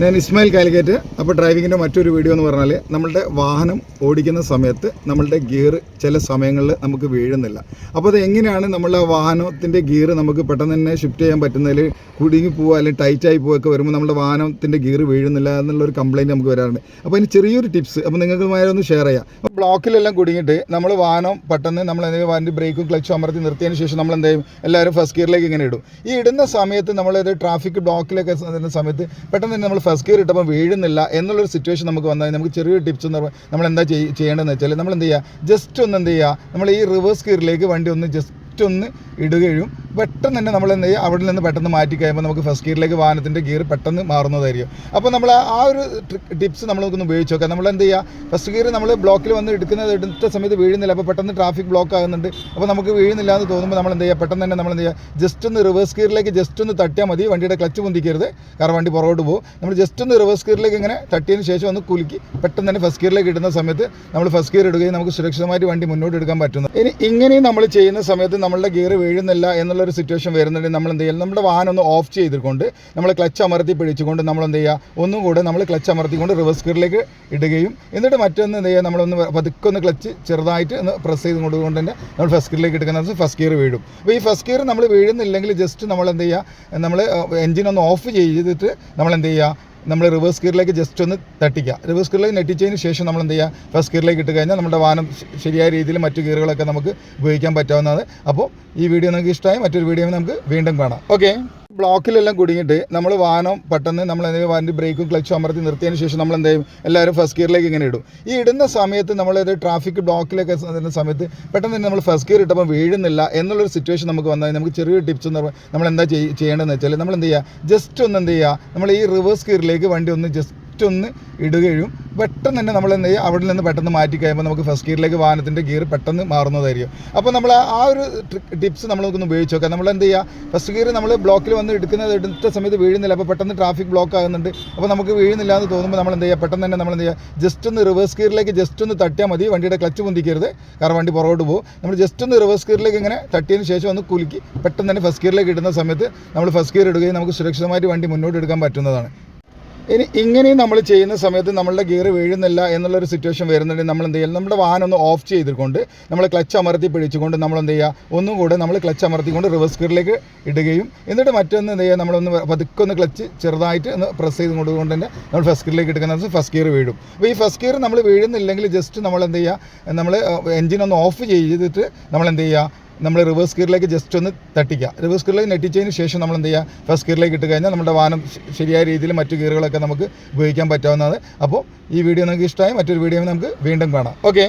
ഞാൻ ഇസ്മായിൽ കാലിക്കേറ്റ്. അപ്പോൾ ഡ്രൈവിങ്ങിന്റെ മറ്റൊരു വീഡിയോ എന്ന് പറഞ്ഞാൽ നമ്മളുടെ വാഹനം ഓടിക്കുന്ന സമയത്ത് നമ്മളുടെ ഗിയർ ചില സമയങ്ങളിൽ നമുക്ക് വീഴുന്നില്ല. അപ്പോൾ അത് എങ്ങനെയാണ് നമ്മളുടെ വാഹനത്തിന്റെ ഗിയർ നമുക്ക് പെട്ടെന്ന് തന്നെ ഷിഫ്റ്റ് ചെയ്യാൻ പറ്റുന്നതിൽ കുടുങ്ങി പോവുക അല്ലെങ്കിൽ ടൈറ്റായി പോവുകയൊക്കെ വരുമ്പോൾ നമ്മുടെ വാഹനത്തിന്റെ ഗിയർ വീഴുന്നില്ല എന്നുള്ളൊരു കംപ്ലയിന്റ് നമുക്ക് വരാറുണ്ട്. അപ്പോൾ അതിന് ചെറിയൊരു ടിപ്സ് അപ്പോൾ നിങ്ങൾക്ക് ഒന്ന് ഷെയർ ചെയ്യാം. അപ്പോൾ ബ്ലോക്കിലെല്ലാം കുടുങ്ങിയിട്ട് നമ്മൾ വാഹനം പെട്ടെന്ന് നമ്മൾ എന്തെങ്കിലും വണ്ടി ബ്രേക്കും ക്ലച്ചും അമർത്തി നിർത്തിയതിന് ശേഷം നമ്മൾ എന്ത് എല്ലാവരും ഫസ്റ്റ് ഗിയറിലേക്ക് ഇങ്ങനെ ഇടും. ഈ ഇടുന്ന സമയത്ത് നമ്മളത് ട്രാഫിക് ബ്ലോക്കിലൊക്കെ സമയത്ത് പെട്ടെന്ന് തന്നെ നമ്മൾ ഫസ്റ്റ് ഗിയർ ഇട്ടപ്പോൾ വീഴുന്നില്ല എന്നുള്ളൊരു സിറ്റുവേഷൻ നമുക്ക് വന്നാൽ നമുക്ക് ചെറിയൊരു ടിപ്സ് എന്ന് പറയുമ്പോൾ നമ്മൾ എന്താ ചെയ്യ- ചെയ്യേണ്ടതെന്ന് വെച്ചാൽ നമ്മൾ എന്ത് ചെയ്യുക? ജസ്റ്റ് ഒന്ന് എന്ത് ചെയ്യുക? നമ്മൾ ഈ റിവേഴ്സ് ഗിയറിലേക്ക് വണ്ടി ഒന്ന് ജസ്റ്റ് ഒന്ന് ഇടുകയും പെട്ടെന്ന് തന്നെ നമ്മൾ എന്ത് ചെയ്യുക അവിടെ നിന്ന് പെട്ടെന്ന് മാറ്റി കഴിയുമ്പോൾ നമുക്ക് ഫസ്റ്റ് ഗിയറിലേക്ക് വാഹനത്തിന്റെ ഗിയർ പെട്ടെന്ന് മാറുന്നതായിരിക്കും. അപ്പോൾ നമ്മൾ ആ ഒരു ടിപ്സ് നമ്മൾ നമുക്കൊന്ന് ഉപയോഗിച്ച് നോക്കാം. നമ്മൾ എന്ത് ചെയ്യുക ഫസ്റ്റ് ഗിയർ നമ്മൾ ബ്ലോക്കിൽ വന്ന് എടുക്കുന്നത് എടുത്ത സമയത്ത് വീഴുന്നില്ല. അപ്പോൾ പെട്ടെന്ന് ട്രാഫിക് ബ്ലോക്ക് ആകുന്നുണ്ട്. അപ്പോൾ നമുക്ക് വീഴുന്നില്ല എന്ന് തോന്നുമ്പോൾ നമ്മൾ എന്ത് ചെയ്യുക പെട്ടെന്ന് തന്നെ നമ്മൾ എന്ത് ചെയ്യുക ജസ്റ്റ് ഒന്ന് റിവേഴ്സ് ഗിയറിലേക്ക് ജസ്റ്റ് ഒന്ന് തട്ടിയാൽ മതി. വണ്ടിയുടെ ക്ലച്ച് പൊന്തിക്കരുത്. കാരണം വണ്ടി പുറകോട്ട് പോകും. നമ്മൾ ജസ്റ്റ് ഒന്ന് റിവേഴ്സ് ഗിയറിലേക്ക് ഇങ്ങനെ തട്ടിയതിന് ശേഷം ഒന്ന് കുലുക്കി പെട്ടെന്ന് തന്നെ ഫസ്റ്റ് ഗിയറിലേക്ക് ഇടുന്ന സമയത്ത് നമ്മൾ ഫസ്റ്റ് ഗിയർ ഇടുകയും നമുക്ക് സുരക്ഷിതമായിട്ട് വണ്ടി മുന്നോട്ട് എടുക്കാൻ പറ്റുന്നു. ഇനി ഇങ്ങനെയും നമ്മൾ ചെയ്യുന്ന സമയത്ത് നമ്മളുടെ ഗിയർ വീഴുന്നില്ല എന്നുള്ളൊരു സിറ്റുവേഷൻ വരുന്നുണ്ടെങ്കിൽ നമ്മൾ എന്ത് ചെയ്യണം? നമ്മുടെ വാഹനം ഒന്ന് ഓഫ് ചെയ്തുകൊണ്ട് നമ്മൾ ക്ലച്ച് അമർത്തി പിടിച്ചുകൊണ്ട് നമ്മൾ എന്ത് ചെയ്യുക? ഒന്നും കൂടെ നമ്മൾ ക്ലച്ച് അമർത്തിക്കൊണ്ട് റിവേഴ്സ് ഗിയറിലേക്ക് ഇടുകയും എന്നിട്ട് മറ്റൊന്ന് എന്ത് ചെയ്യുക? നമ്മളൊന്ന് പതുക്കെ ഒന്ന് ക്ലച്ച് ചെറുതായിട്ട് ഒന്ന് പ്രസ് ചെയ്ത് കൊണ്ടുകൊണ്ട് തന്നെ നമ്മൾ ഫസ്റ്റ് ഗിയറിലേക്ക് എടുക്കുന്ന ഫസ്റ്റ് ഗിയർ വീഴും. അപ്പോൾ ഈ ഫസ്റ്റ് ഗിയർ നമ്മൾ വീഴുന്നില്ലെങ്കിൽ ജസ്റ്റ് നമ്മൾ എന്ത് ചെയ്യുക? നമ്മൾ എഞ്ചിൻ ഒന്ന് ഓഫ് ചെയ്തിട്ട് നമ്മൾ എന്ത് ചെയ്യുക? നമ്മൾ റിവേഴ്സ് ഗിയറിലേക്ക് ജസ്റ്റ് ഒന്ന് തട്ടിക്കുക. റിവേഴ്സ് ഗിയറിലേക്ക് നെട്ടിച്ചതിന് ശേഷം നമ്മൾ എന്ത് ചെയ്യുക? ഫസ്റ്റ് ഗിയറിലേക്ക് ഇട്ട് കഴിഞ്ഞാൽ നമ്മുടെ വാഹനം ശരിയായ രീതിയിൽ മറ്റു ഗിയറുകളൊക്കെ നമുക്ക് ഉപയോഗിക്കാൻ പറ്റാവുന്നതാണ്. അപ്പോൾ ഈ വീഡിയോ നിങ്ങൾക്ക് ഇഷ്ടമായി മറ്റൊരു വീഡിയോ നമുക്ക് വീണ്ടും കാണാം. ഓക്കെ ബ്ലോക്കിലെല്ലാം കുടുങ്ങിയിട്ട് നമ്മൾ വാഹനം പെട്ടെന്ന് നമ്മൾ എന്തെങ്കിലും വാഹനം ബ്രേക്കും ക്ലച്ചും അമർത്തി നിർത്തിയതിന് ശേഷം നമ്മൾ എന്തെയും എല്ലാവരും ഫസ്റ്റ് ഗിയറിലേക്ക് ഇങ്ങനെ ഇടും. ഈ ഇടുന്ന സമയത്ത് നമ്മൾ നമ്മളത് ട്രാഫിക് ബ്ലോക്കിലൊക്കെ വരുന്ന സമയത്ത് പെട്ടെന്ന് തന്നെ നമ്മൾ ഫസ്റ്റ് ഗിയർ ഇട്ടപ്പോൾ വീഴുന്നില്ല എന്നുള്ളൊരു സിറ്റുവേഷൻ നമുക്ക് വന്നാൽ നമുക്ക് ചെറിയ ടിപ്സ് എന്ന് നമ്മൾ എന്താ ചെയ്യ- ചെയ്യേണ്ടതെന്ന് വെച്ചാൽ നമ്മൾ എന്ത് ചെയ്യുക ജസ്റ്റ് ഒന്ന് എന്ത് ചെയ്യുക നമ്മൾ ഈ റിവേഴ്സ് ഗിയറിലേക്ക് വണ്ടി ഒന്ന് ജസ്റ്റ് ഒന്ന് ഇടുകയും പെട്ടെന്ന് തന്നെ നമ്മൾ എന്ത് ചെയ്യുക? അവിടെ നിന്ന് പെട്ടെന്ന് മാറ്റി കഴിയുമ്പോൾ നമുക്ക് ഫസ്റ്റ് ഗിയറിലേക്ക് വാഹനത്തിന്റെ ഗിയർ പെട്ടെന്ന് മാറുന്നതായിരിക്കും. അപ്പോൾ നമ്മൾ ആ ഒരു ടിപ്സ് നമുക്കൊന്ന് ഉപയോഗിച്ച് നോക്കാം. നമ്മൾ എന്ത് ചെയ്യുക? ഫസ്റ്റ് ഗിയർ നമ്മൾ ബ്ലോക്കിൽ വന്ന് എടുക്കുന്നത് എടുത്ത സമയത്ത് വീഴുന്നില്ല. അപ്പോൾ പെട്ടെന്ന് ട്രാഫിക് ബ്ലോക്ക് ആകുന്നുണ്ട്. അപ്പോൾ നമുക്ക് വീഴുന്നില്ല എന്ന് തോന്നുമ്പോൾ നമ്മൾ എന്ത് ചെയ്യുക? പെട്ടെന്ന് തന്നെ നമ്മൾ എന്ത് ചെയ്യുക? ജസ്റ്റ് ഒന്ന് റിവേഴ്സ് ഗിയറിലേക്ക് ജസ്റ്റ് ഒന്ന് തട്ടിയാൽ മതി. വണ്ടിയുടെ ക്ലച്ച് പൊന്തിക്കരുത്. കാരണം വണ്ടി പുറകോട്ട് പോകും. നമ്മൾ ജസ്റ്റ് ഒന്ന് റിവേഴ്സ് ഗിയറിലേക്ക് ഇങ്ങനെ തട്ടിയതിന് ശേഷം ഒന്ന് കുലുക്കി പെട്ടെന്ന് തന്നെ ഫസ്റ്റ് ഗിയറിലേക്ക് ഇടുന്ന സമയത്ത് നമ്മൾ ഫസ്റ്റ് ഗിയർ ഇടുകയും നമുക്ക് സുരക്ഷിതമായിട്ട് വണ്ടി മുന്നോട്ട് എടുക്കാൻ പറ്റുന്നതാണ്. ഇനി ഇങ്ങനെയും നമ്മൾ ചെയ്യുന്ന സമയത്ത് നമ്മളുടെ ഗിയർ വീഴുന്നില്ല എന്നുള്ളൊരു സിറ്റുവേഷൻ വരുന്നുണ്ടെങ്കിൽ നമ്മൾ എന്ത് ചെയ്യണം? നമ്മുടെ വാഹനം ഒന്ന് ഓഫ് ചെയ്തിട്ടുകൊണ്ട് നമ്മൾ ക്ലച്ച് അമർത്തി പിടിച്ചുകൊണ്ട് നമ്മൾ എന്ത് ചെയ്യുക? ഒന്നും കൂടെ നമ്മൾ ക്ലച്ച് അമർത്തിക്കൊണ്ട് റിവേഴ്സ് ഗിയറിലേക്ക് ഇടുകയും എന്നിട്ട് മറ്റൊന്ന് എന്ത് ചെയ്യുക? നമ്മളൊന്ന് പതുക്കെ ഒന്ന് ക്ലച്ച് ചെറുതായിട്ട് ഒന്ന് പ്രസ് ചെയ്ത് കൊണ്ടുകൊണ്ട് തന്നെ നമ്മൾ ഫസ്റ്റ് ഗിയറിലേക്ക് എടുക്കുന്ന ഫസ്റ്റ് ഗിയർ വീഴും. അപ്പോൾ ഈ ഫസ്റ്റ് ഗിയർ നമ്മൾ വീഴുന്നില്ലെങ്കിൽ ജസ്റ്റ് നമ്മൾ എന്ത് ചെയ്യുക? നമ്മൾ എഞ്ചിൻ ഒന്ന് ഓഫ് ചെയ്തിട്ട് നമ്മൾ എന്ത് ചെയ്യുക? നമ്മൾ റിവേഴ്സ് ഗിയറിലേക്ക് ജസ്റ്റ് ഒന്ന് തട്ടിക്കുക റിവേഴ്സ് ഗിയറിലേക്ക് നെട്ടിച്ചതിന് ശേഷം നമ്മൾ എന്ത് ചെയ്യുക ഫസ്റ്റ് ഗിയറിലേക്ക് ഇട്ട് കഴിഞ്ഞാൽ നമ്മുടെ വാഹനം ശരിയായ രീതിയിൽ മറ്റു ഗിയറുകളൊക്കെ നമുക്ക് ഉപയോഗിക്കാൻ പറ്റാവുന്നതാണ്. അപ്പോൾ ഈ വീഡിയോ നിങ്ങൾക്ക് ഇഷ്ടമായി മറ്റൊരു വീഡിയോ നമുക്ക് വീണ്ടും കാണാം. ഓക്കെ